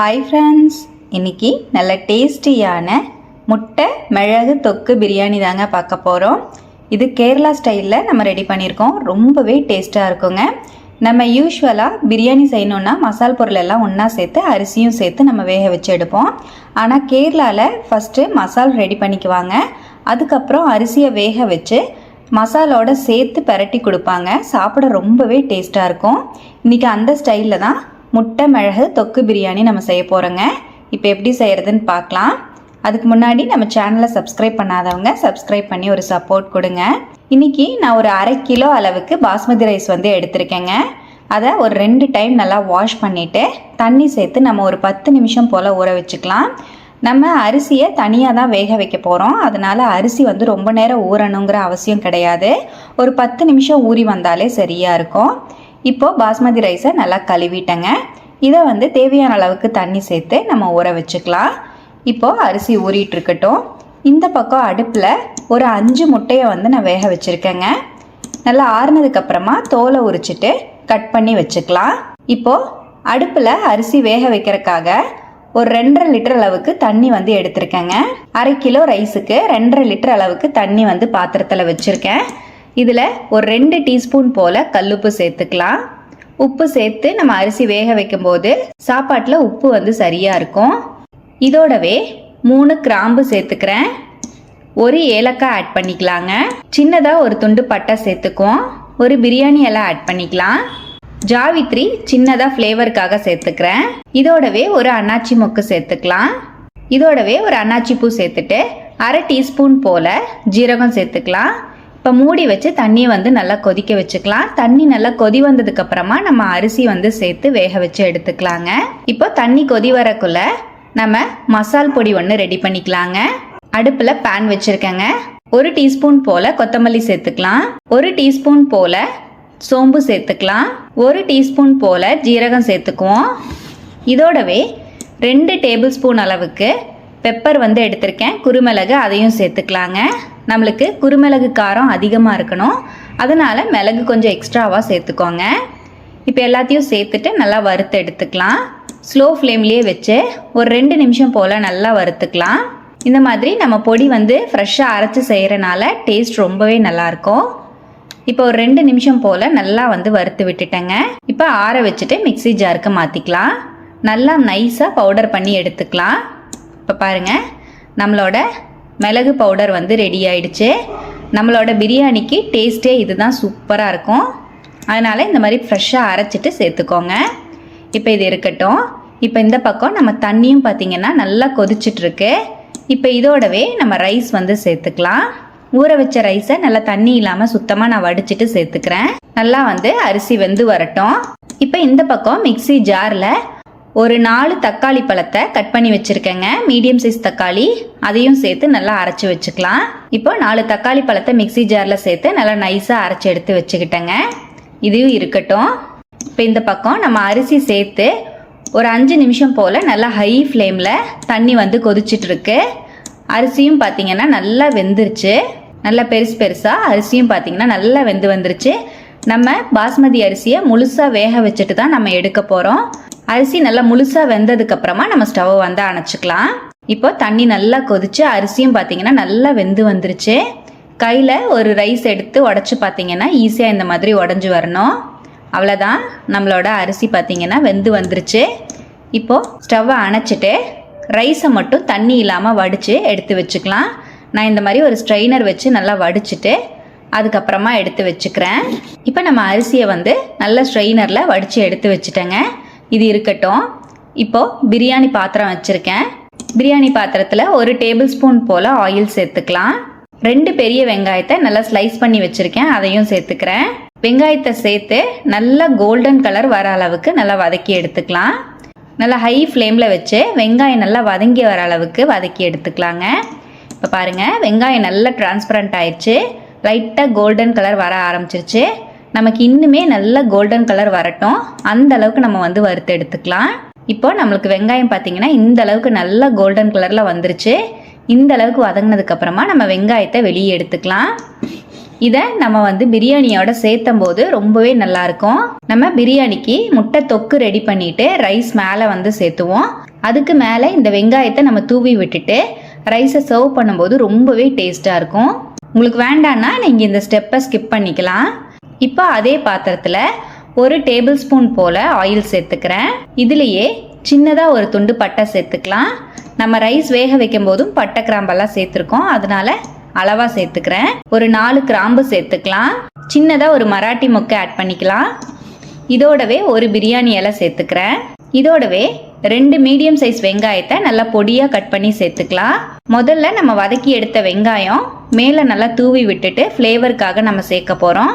Hi friends இன்னைக்கு நல்ல டேஸ்டியான முட்டை மிளகு தொக்கு பிரியாணி தாங்க பார்க்க போகிறோம் இது கேரளா ஸ்டைலில் நம்ம ரெடி பண்ணியிருக்கோம். ரொம்பவே டேஸ்ட்டாக இருக்குங்க. நம்ம யூஸ்வலாக பிரியாணி செய்யணுன்னா மசால் பொருள் எல்லாம் ஒன்றா சேர்த்து அரிசியும் சேர்த்து நம்ம வேக வச்சு எடுப்போம். ஆனால் கேரளாவில் ஃபஸ்ட்டு மசால் ரெடி பண்ணிக்குவாங்க. அதுக்கப்புறம் அரிசியை வேக வச்சு மசாலோட சேர்த்து பரட்டி கொடுப்பாங்க. சாப்பிட ரொம்பவே டேஸ்ட்டாக இருக்கும். இன்றைக்கி அந்த ஸ்டைலில் தான் முட்டை மிளகு தொக்கு பிரியாணி நம்ம செய்ய போகிறோங்க இப்போ எப்படி செய்கிறதுன்னு பார்க்கலாம். அதுக்கு முன்னாடி நம்ம சேனலை சப்ஸ்கிரைப் பண்ணாதவங்க சப்ஸ்கிரைப் பண்ணி ஒரு சப்போர்ட் கொடுங்க. இன்றைக்கி நான் ஒரு அரை கிலோ அளவுக்கு பாஸ்மதி ரைஸ் வந்து எடுத்திருக்கேங்க. அதை ஒரு ரெண்டு டைம் நல்லா வாஷ் பண்ணிவிட்டு தண்ணி சேர்த்து நம்ம ஒரு பத்து நிமிஷம் போல் ஊற வச்சுக்கலாம். நம்ம அரிசியை தனியாக தான் வேக வைக்க போகிறோம் அதனால் அரிசி வந்து ரொம்ப நேரம் ஊறணுங்கிற அவசியம் கிடையாது. ஒரு பத்து நிமிஷம் ஊறி வந்தாலே சரியாக இருக்கும். இப்போது பாஸ்மதி ரைஸை நல்லா கழுவிட்டேங்க. இதை வந்து தேவையான அளவுக்கு தண்ணி சேர்த்து நம்ம ஊற வச்சுக்கலாம். இப்போது அரிசி ஊறிட்டுருக்கட்டும் இந்த பக்கம் அடுப்பில் ஒரு அஞ்சு முட்டையை வந்து நான் வேக வச்சுருக்கேங்க. நல்லா ஆறுனதுக்கப்புறமா தோலை உரிச்சிட்டு கட் பண்ணி வச்சுக்கலாம். இப்போது அடுப்பில் அரிசி வேக வைக்கிறதுக்காக ஒரு ரெண்டரை லிட்டர் அளவுக்கு தண்ணி வந்து எடுத்திருக்கேங்க. அரை கிலோ ரைஸுக்கு ரெண்டரை லிட்டர் அளவுக்கு தண்ணி வந்து பாத்திரத்தில் வச்சுருக்கேன். இதில் ஒரு ரெண்டு டீஸ்பூன் போல் கல்லுப்பு சேர்த்துக்கலாம். உப்பு சேர்த்து நம்ம அரிசி வேக வைக்கும்போது சாப்பாட்டில் உப்பு வந்து சரியாக இருக்கும். இதோடவே மூணு கிராம்பு சேர்த்துக்கிறேன். ஒரு ஏலக்காய் ஆட் பண்ணிக்கலாங்க. சின்னதாக ஒரு துண்டு பட்டை சேர்த்துக்குவோம். ஒரு பிரியாணி எல்லாம் ஆட் பண்ணிக்கலாம். ஜாவித்ரி சின்னதாக ஃப்ளேவருக்காக சேர்த்துக்கிறேன். இதோடவே ஒரு அன்னாச்சி மொக்கு சேர்த்துக்கலாம். இதோடவே ஒரு அன்னாச்சி பூ சேர்த்துட்டு அரை டீஸ்பூன் போல் ஜீரகம் சேர்த்துக்கலாம். இப்போ மூடி வச்சு தண்ணியை வந்து நல்லா கொதிக்க வச்சுக்கலாம். தண்ணி நல்லா கொதி வந்ததுக்கு அப்புறமா நம்ம அரிசி வந்து சேர்த்து வேக வச்சு எடுத்துக்கலாங்க. இப்போ தண்ணி கொதி வரக்குள்ள நம்ம மசால் பொடி ஒன்று ரெடி பண்ணிக்கலாங்க. அடுப்பில் பேன் வச்சுருக்கேங்க. ஒரு டீஸ்பூன் போல் கொத்தமல்லி சேர்த்துக்கலாம். ஒரு டீஸ்பூன் போல் சோம்பு சேர்த்துக்கலாம். ஒரு டீஸ்பூன் போல் ஜீரகம் சேர்த்துக்குவோம். இதோடவே ரெண்டு டேபிள் ஸ்பூன் அளவுக்கு பெப்பர் வந்து எடுத்திருக்கேன். குருமிளகு அதையும் சேர்த்துக்கலாங்க. நம்மளுக்கு குருமிளகு காரம் அதிகமாக இருக்கணும். அதனால் மிளகு கொஞ்சம் எக்ஸ்ட்ராவாக சேர்த்துக்கோங்க. இப்போ எல்லாத்தையும் சேர்த்துட்டு நல்லா வறுத்து எடுத்துக்கலாம். ஸ்லோ ஃப்ளேம்லேயே வச்சு ஒரு ரெண்டு நிமிஷம் போல் நல்லா வறுத்துக்கலாம். இந்த மாதிரி நம்ம பொடி வந்து ஃப்ரெஷ்ஷாக அரைச்சி செய்கிறனால டேஸ்ட் ரொம்பவே நல்லாயிருக்கும். இப்போ ஒரு ரெண்டு நிமிஷம் போல் நல்லா வந்து வறுத்து விட்டுட்டேங்க. இப்போ ஆற வச்சுட்டு மிக்ஸி ஜாருக்கு மாற்றிக்கலாம் நல்லா நைஸாக பவுடர் பண்ணி எடுத்துக்கலாம். இப்போ பாருங்கள் நம்மளோட மிளகு பவுடர் வந்து ரெடி ஆயிடுச்சு. நம்மளோட பிரியாணிக்கு டேஸ்ட்டே இதுதான் சூப்பராக இருக்கும். அதனால் இந்த மாதிரி ஃப்ரெஷ்ஷாக அரைச்சிட்டு சேர்த்துக்கோங்க. இப்போ இது இருக்கட்டும். இப்போ இந்த பக்கம் நம்ம தண்ணியும் பார்த்திங்கன்னா நல்லா கொதிச்சிட்ருக்கு. இப்போ இதோடவே நம்ம ரைஸ் வந்து சேர்த்துக்கலாம். ஊற வச்ச ரைஸை நல்லா தண்ணி இல்லாமல் சுத்தமாக நான் வடிச்சிட்டு சேர்த்துக்கிறேன். நல்லா வந்து அரிசி வெந்து வரட்டும். இப்போ இந்த பக்கம் மிக்ஸி ஜாரில் ஒரு நாலு தக்காளி பழத்தை கட் பண்ணி வச்சுருக்கேங்க. மீடியம் சைஸ் தக்காளி. அதையும் சேர்த்து நல்லா அரைச்சி வச்சுக்கலாம். இப்போ நாலு தக்காளி பழத்தை மிக்ஸி ஜாரில் சேர்த்து நல்லா நைஸாக அரைச்சி எடுத்து வச்சுக்கிட்டேங்க. இதையும் இருக்கட்டும். இப்போ இந்த பக்கம் நம்ம அரிசி சேர்த்து ஒரு அஞ்சு நிமிஷம் போல் நல்லா ஹை ஃப்ளேமில் தண்ணி வந்து கொதிச்சிட்ருக்கு. அரிசியும் பார்த்தீங்கன்னா நல்லா வெந்துருச்சு. நல்லா பெருசு பெருசாக அரிசியும் பார்த்தீங்கன்னா நல்லா வெந்து வந்துருச்சு. நம்ம பாஸ்மதி அரிசியை முழுசாக வேக வச்சுட்டு தான் நம்ம எடுக்க போகிறோம் அரிசி நல்லா முழுசாக வெந்ததுக்கு அப்புறமா நம்ம ஸ்டவ் வந்து அணைச்சிக்கலாம். இப்போ தண்ணி நல்லா கொதிச்சு அரிசியும் பார்த்தீங்கன்னா நல்லா வெந்து வந்துருச்சு. கையில் ஒரு ரைஸ் எடுத்து உடச்சி பார்த்தீங்கன்னா ஈஸியாக இந்த மாதிரி உடஞ்சி வரணும். அவ்வளோதான் நம்மளோட அரிசி பார்த்தீங்கன்னா வெந்து வந்துருச்சு. இப்போது ஸ்டவ்வை அணைச்சிட்டு ரைஸை மட்டும் தண்ணி இல்லாமல் வடித்து எடுத்து வச்சுக்கலாம். நான் இந்த மாதிரி ஒரு ஸ்ட்ரெயினர் வச்சு நல்லா வடிச்சிட்டு அதுக்கப்புறமா எடுத்து வச்சுக்கிறேன். இப்போ நம்ம அரிசியை வந்து நல்ல ஸ்ட்ரெயினரில் வடித்து எடுத்து வச்சுட்டேங்க. இது இருக்கட்டும். இப்போது பிரியாணி பாத்திரம் வச்சுருக்கேன். பிரியாணி பாத்திரத்தில் ஒரு டேபிள் ஸ்பூன் போல் ஆயில் சேர்த்துக்கலாம். ரெண்டு பெரிய வெங்காயத்தை நல்லா ஸ்லைஸ் பண்ணி வச்சுருக்கேன். அதையும் சேர்த்துக்கிறேன். வெங்காயத்தை சேர்த்து நல்லா கோல்டன் கலர் வர அளவுக்கு நல்லா வதக்கி எடுத்துக்கலாம். நல்லா ஹை ஃப்ளேமில் வச்சு வெங்காயம் நல்லா வதங்கி வர அளவுக்கு வதக்கி எடுத்துக்கலாங்க. இப்போ பாருங்கள் வெங்காயம் நல்லா டிரான்ஸ்பரண்ட் ஆயிடுச்சு. லைட்டாக கோல்டன் கலர் வர ஆரம்பிச்சிருச்சு. நமக்கு இன்னுமே நல்ல கோல்டன் கலர் வரட்டும். அந்த அளவுக்கு நம்ம வந்து வறுத்து எடுத்துக்கலாம். இப்போ நம்மளுக்கு வெங்காயம் பார்த்தீங்கன்னா இந்த அளவுக்கு நல்லா கோல்டன் கலரில் வந்துருச்சு. இந்த அளவுக்கு வதங்கினதுக்கு அப்புறமா நம்ம வெங்காயத்தை வெளியே எடுத்துக்கலாம். இதை நம்ம வந்து பிரியாணியோட சேர்த்தும் போது ரொம்பவே நல்லா இருக்கும். நம்ம பிரியாணிக்கு முட்டை தொக்கு ரெடி பண்ணிட்டு ரைஸ் மேலே வந்து சேர்த்துவோம். அதுக்கு மேலே இந்த வெங்காயத்தை நம்ம தூவி விட்டுட்டு ரைஸை சர்வ் பண்ணும்போது ரொம்பவே டேஸ்ட்டாக இருக்கும். உங்களுக்கு வேண்டான்னா நீங்கள் இந்த ஸ்டெப்பை ஸ்கிப் பண்ணிக்கலாம். இப்போ அதே பாத்திரத்தில் ஒரு டேபிள் ஸ்பூன் போல் ஆயில் சேர்த்துக்கிறேன். இதுலேயே சின்னதாக ஒரு துண்டு பட்டை சேர்த்துக்கலாம். நம்ம ரைஸ் வேக வைக்கும் போதும் பட்டை கிராம்பெல்லாம் சேர்த்துருக்கோம். அதனால அளவாக சேர்த்துக்கிறேன். ஒரு நாலு கிராம்பு சேர்த்துக்கலாம். சின்னதாக ஒரு மராட்டி மொக்கை ஆட் பண்ணிக்கலாம். இதோடவே ஒரு பிரியாணி இலை சேர்த்துக்கிறேன். இதோடவே ரெண்டு மீடியம் சைஸ் வெங்காயத்தை நல்லா பொடியாக கட் பண்ணி சேர்த்துக்கலாம். முதல்ல நம்ம வதக்கி எடுத்த வெங்காயம் மேலே நல்லா தூவி விட்டுட்டு ஃப்ளேவருக்காக நம்ம சேர்க்க போகிறோம்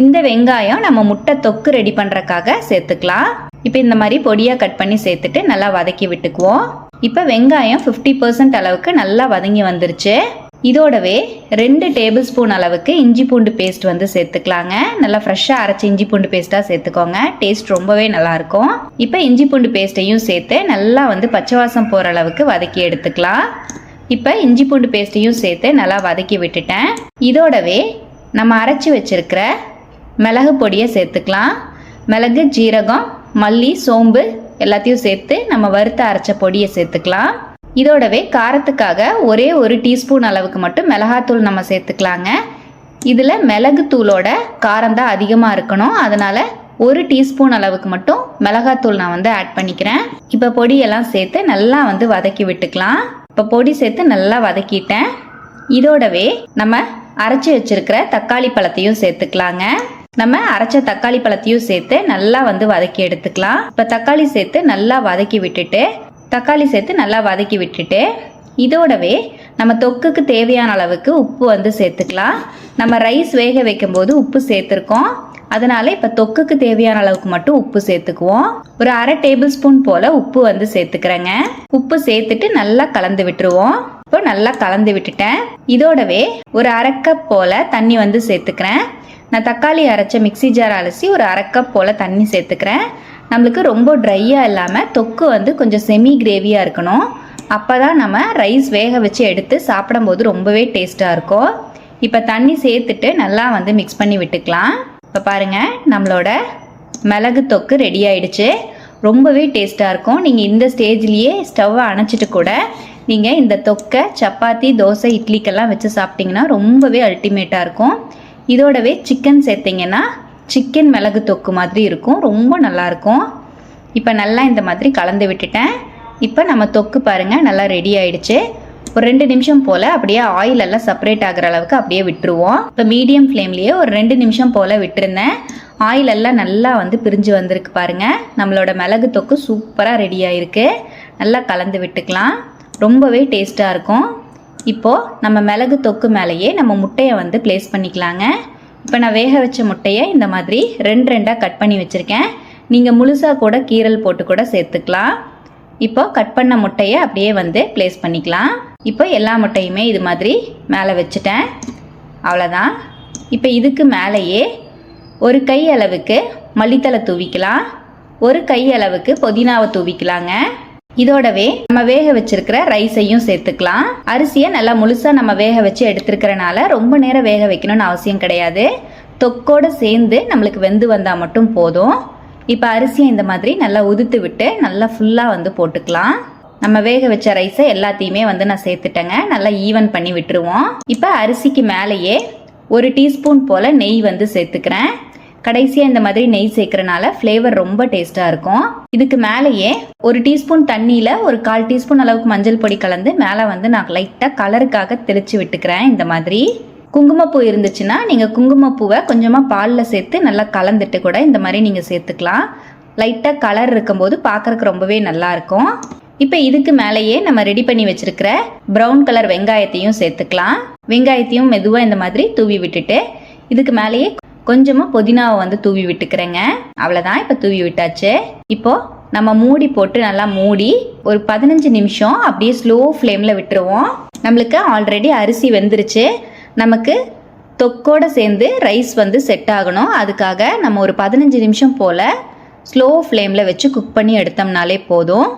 இந்த வெங்காயம் நம்ம முட்டை தொக்கு ரெடி பண்ணுறக்காக சேர்த்துக்கலாம். இப்போ இந்த மாதிரி பொடியாக கட் பண்ணி சேர்த்துட்டு நல்லா வதக்கி விட்டுக்குவோம். இப்போ வெங்காயம் ஃபிஃப்டி பர்சன்ட் அளவுக்கு நல்லா வதங்கி வந்துருச்சு. இதோடவே ரெண்டு டேபிள் ஸ்பூன் அளவுக்கு இஞ்சி பூண்டு பேஸ்ட் வந்து சேர்த்துக்கலாங்க. நல்லா ஃப்ரெஷ்ஷாக அரைச்சி இஞ்சி பூண்டு பேஸ்ட்டாக சேர்த்துக்கோங்க. டேஸ்ட் ரொம்பவே நல்லாயிருக்கும் இப்போ இஞ்சி பூண்டு பேஸ்ட்டையும் சேர்த்து நல்லா வந்து பச்சை வாசம் போகிற அளவுக்கு வதக்கி எடுத்துக்கலாம். இப்போ இஞ்சி பூண்டு பேஸ்ட்டையும் சேர்த்து நல்லா வதக்கி விட்டுட்டேன். இதோடவே நம்ம அரைச்சி வச்சிருக்கிற மிளகு பொடியை சேர்த்துக்கலாம். மிளகு ஜீரகம் மல்லி சோம்பு எல்லாத்தையும் சேர்த்து நம்ம வறுத்து அரைச்ச பொடியை சேர்த்துக்கலாம். இதோடவே காரத்துக்காக ஒரே ஒரு டீஸ்பூன் அளவுக்கு மட்டும் மிளகாத்தூள் நம்ம சேர்த்துக்கலாங்க. இதில் மிளகு தூளோட காரம் தான் அதிகமாக இருக்கணும். அதனால் ஒரு டீஸ்பூன் அளவுக்கு மட்டும் மிளகாத்தூள் நான் வந்து ஆட் பண்ணிக்கிறேன். இப்போ பொடியெல்லாம் சேர்த்து நல்லா வந்து வதக்கி விட்டுக்கலாம். இப்போ பொடி சேர்த்து நல்லா வதக்கிட்டேன். இதோடவே நம்ம அரைச்சி வச்சிருக்கிற தக்காளி பழத்தையும் சேர்த்துக்கலாங்க. நம்ம அரைச்ச தக்காளி பழத்தையும் சேர்த்து நல்லா வந்து வதக்கி எடுத்துக்கலாம். இப்போ தக்காளி சேர்த்து நல்லா வதக்கி விட்டுட்டு தக்காளி சேர்த்து நல்லா வதக்கி விட்டுட்டு இதோடவே நம்ம தொக்குக்கு தேவையான அளவுக்கு உப்பு வந்து சேர்த்துக்கலாம். நம்ம ரைஸ் வேக வைக்கும்போது உப்பு சேர்த்துருக்கோம். அதனால இப்போ தொக்குக்கு தேவையான அளவுக்கு மட்டும் உப்பு சேர்த்துக்குவோம். ஒரு அரை டேபிள் ஸ்பூன் போல் உப்பு வந்து சேர்த்துக்கிறேங்க. உப்பு சேர்த்துட்டு நல்லா கலந்து விட்டுருவோம். இப்போ நல்லா கலந்து விட்டுட்டேன். இதோடவே ஒரு அரை கப் போல் தண்ணி வந்து சேர்த்துக்கிறேன். நான் தக்காளி அரைச்ச மிக்ஸி ஜார் அலசி ஒரு அரை கப் போல் தண்ணி சேர்த்துக்கிறேன். நம்மளுக்கு ரொம்ப ட்ரையாக இல்லாமல் தொக்கு வந்து கொஞ்சம் செமி கிரேவியாக இருக்கணும். அப்போ தான் நம்ம ரைஸ் வேக வச்சு எடுத்து சாப்பிடும்போது ரொம்பவே டேஸ்ட்டாக இருக்கும். இப்போ தண்ணி சேர்த்துட்டு நல்லா வந்து மிக்ஸ் பண்ணி விட்டுக்கலாம். இப்போ பாருங்கள் நம்மளோட மிளகு தொக்கு ரெடி ஆயிடுச்சு. ரொம்பவே டேஸ்ட்டாக இருக்கும். நீங்கள் இந்த ஸ்டேஜ்லேயே ஸ்டவ்வை அணைச்சிட்டு கூட நீங்கள் இந்த தொக்கை சப்பாத்தி தோசை இட்லிக்கெல்லாம் வச்சு சாப்பிட்டிங்கன்னா ரொம்பவே அல்டிமேட்டாக இருக்கும். இதோடவே சிக்கன் சேர்த்திங்கன்னா சிக்கன் மிளகு தொக்கு மாதிரி இருக்கும். ரொம்ப நல்லாயிருக்கும். இப்போ நல்லா இந்த மாதிரி கலந்து விட்டுட்டேன். இப்போ நம்ம தொக்கு பாருங்கள் நல்லா ரெடி ஆயிடுச்சு. ஒரு ரெண்டு நிமிஷம் போல் அப்படியே ஆயில் எல்லாம் செப்பரேட் ஆகிற அளவுக்கு அப்படியே விட்டுருவோம். இப்போ மீடியம் ஃப்ளேம்லேயே ஒரு ரெண்டு நிமிஷம் போல் விட்டுருந்தேன். ஆயில் எல்லாம் நல்லா வந்து பிரிஞ்சு வந்திருக்கு பாருங்கள் நம்மளோட மிளகு தொக்கு சூப்பராக ரெடி ஆயிருக்கு. நல்லா கலந்து விட்டுக்கலாம். ரொம்பவே டேஸ்ட்டாக இருக்கும். இப்போது நம்ம மிளகு தொக்கு மேலேயே நம்ம முட்டையை வந்து ப்ளேஸ் பண்ணிக்கலாங்க. இப்போ நான் வேக வச்ச முட்டையை இந்த மாதிரி ரெண்டு ரெண்டாக கட் பண்ணி வச்சுருக்கேன். நீங்கள் முழுசாக கூட கீரல் போட்டு கூட சேர்த்துக்கலாம். இப்போ கட் பண்ண முட்டையை அப்படியே வந்து ப்ளேஸ் பண்ணிக்கலாம். இப்போ எல்லா முட்டையுமே இது மாதிரி மேலே வச்சுட்டேன். அவ்வளோதான் இப்போ இதுக்கு மேலேயே ஒரு கை அளவுக்கு மல்லித்தலை தூவிக்கலாம். ஒரு கை அளவுக்கு புதினாவை தூவிக்கலாங்க. இதோடவே நம்ம வேக வச்சிருக்கிற ரைஸையும் சேர்த்துக்கலாம். அரிசியை நல்லா முழுசா நம்ம வேக வச்சு எடுத்துருக்கிறனால ரொம்ப நேரம் வேக வைக்கணும்னு அவசியம் கிடையாது. தொக்கோட சேர்ந்து நம்மளுக்கு வெந்து வந்தால் மட்டும் போதும். இப்போ அரிசியை இந்த மாதிரி நல்லா உதுத்து விட்டு நல்லா ஃபுல்லாக வந்து போட்டுக்கலாம். நம்ம வேக வச்ச ரைஸை எல்லாத்தையுமே வந்து நான் சேர்த்துட்டேங்க. நல்லா ஈவன் பண்ணி விட்டுருவோம். இப்போ அரிசிக்கு மேலேயே ஒரு டீஸ்பூன் போல் நெய் வந்து சேர்த்துக்கிறேன். கடைசியாக இந்த மாதிரி நெய் சேர்க்கறனால ஃப்ளேவர் ரொம்ப டேஸ்ட்டாக இருக்கும். இதுக்கு மேலேயே ஒரு டீஸ்பூன் தண்ணியில் ஒரு கால் டீஸ்பூன் அளவுக்கு மஞ்சள் பொடி கலந்து மேலே வந்து நான் லைட்டாக கலருக்காக தெளித்து விட்டுக்கிறேன் இந்த மாதிரி. குங்குமப்பூ இருந்துச்சுன்னா நீங்கள் குங்குமப்பூவை கொஞ்சமாக பாலில் சேர்த்து நல்லா கலந்துட்டு கூட இந்த மாதிரி நீங்கள் சேர்த்துக்கலாம். லைட்டாக கலர் இருக்கும்போது பார்க்குறக்கு ரொம்பவே நல்லாயிருக்கும் இப்போ இதுக்கு மேலேயே நம்ம ரெடி பண்ணி வச்சிருக்கிற ப்ரௌன் கலர் வெங்காயத்தையும் சேர்த்துக்கலாம். வெங்காயத்தையும் மெதுவாக இந்த மாதிரி தூவி விட்டுட்டு இதுக்கு மேலேயே கொஞ்சமாக புதினாவை வந்து தூவி விட்டுக்கிறேங்க. அவ்வளோதான் இப்போ தூவி விட்டாச்சு. இப்போ நம்ம மூடி போட்டு நல்லா மூடி ஒரு பதினஞ்சு நிமிஷம் அப்படியே ஸ்லோ ஃப்ளேமில் விட்டுருவோம். நம்மளுக்கு ஆல்ரெடி அரிசி வெந்துருச்சு. நமக்கு தொக்கோடு சேர்ந்து ரைஸ் வந்து செட் ஆகணும். அதுக்காக நம்ம ஒரு பதினஞ்சு நிமிஷம் போல் ஸ்லோ ஃப்ளேமில் வச்சு குக் பண்ணி எடுத்தோம்னாலே போதும்.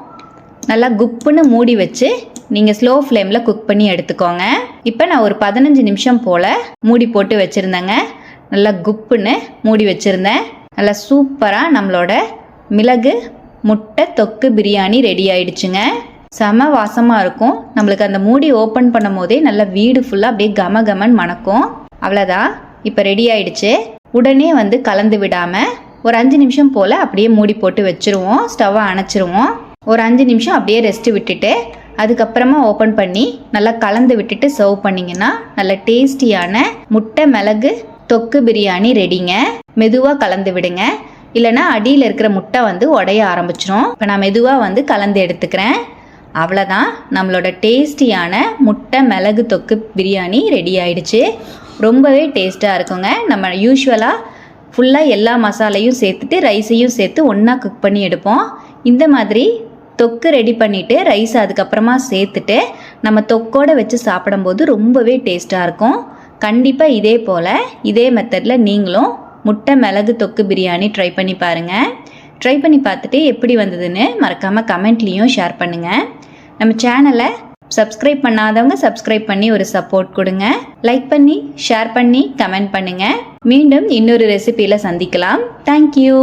நல்லா குப்புன்னு மூடி வச்சு நீங்கள் ஸ்லோ ஃப்ளேமில் குக் பண்ணி எடுத்துக்கோங்க. இப்போ நான் ஒரு பதினஞ்சு நிமிஷம் போல் மூடி போட்டு வச்சுருந்தேங்க. நல்லா குப்புன்னு மூடி வச்சுருந்தேன். நல்லா சூப்பராக நம்மளோட மிளகு முட்டை தொக்கு பிரியாணி ரெடி ஆயிடுச்சுங்க. செம வாசமாக இருக்கும். நம்மளுக்கு அந்த மூடி ஓப்பன் பண்ணும் போதே நல்லா வீடு ஃபுல்லாக அப்படியே கம கமன் மணக்கும். அவ்வளோதான் இப்போ ரெடி ஆயிடுச்சு. உடனே வந்து கலந்து விடாமல் ஒரு அஞ்சு நிமிஷம் போல் அப்படியே மூடி போட்டு வச்சுருவோம். ஸ்டவ்வை அணைச்சிருவோம். ஒரு அஞ்சு நிமிஷம் அப்படியே ரெஸ்ட் விட்டுட்டு அதுக்கப்புறமா ஓப்பன் பண்ணி நல்லா கலந்து விட்டுட்டு சர்வ் பண்ணிங்கன்னா நல்ல டேஸ்டியான முட்டை மிளகு தொக்கு பிரியாணி ரெடிங்க மெதுவாக கலந்து விடுங்க. இல்லைன்னா அடியில் இருக்கிற முட்டை வந்து உடைய ஆரம்பிச்சிரும். இப்போ நான் மெதுவாக வந்து கலந்து எடுத்துக்கிறேன். அவ்வளோதான் நம்மளோட டேஸ்டியான முட்டை மிளகு தொக்கு பிரியாணி ரெடி ஆயிடுச்சு. ரொம்பவே டேஸ்ட்டாக இருக்குங்க. நம்ம யூஸ்வலாக ஃபுல்லாக எல்லா மசாலையும் சேர்த்துட்டு ரைஸையும் சேர்த்து ஒன்றா குக் பண்ணி எடுப்போம். இந்த மாதிரி தொக்கு ரெடி பண்ணிவிட்டு ரைஸ் அதுக்கப்புறமா சேர்த்துட்டு நம்ம தொக்கோட வச்சு சாப்பிடும்போது ரொம்பவே டேஸ்ட்டாக இருக்கும். கண்டிப்பாக இதே போல் இதே மெத்தடில் நீங்களும் முட்டை மிளகு தொக்கு பிரியாணி ட்ரை பண்ணி பாருங்கள் ட்ரை பண்ணி பார்த்துட்டு எப்படி வந்ததுன்னு மறக்காமல் கமெண்ட்லேயும் ஷேர் பண்ணுங்கள் நம்ம சேனலை சப்ஸ்கிரைப் பண்ணாதவங்க சப்ஸ்கிரைப் பண்ணி ஒரு சப்போர்ட் கொடுங்க. லைக் பண்ணி ஷேர் பண்ணி கமெண்ட் பண்ணுங்கள் மீண்டும் இன்னொரு ரெசிபியில் சந்திக்கலாம். தேங்க்யூ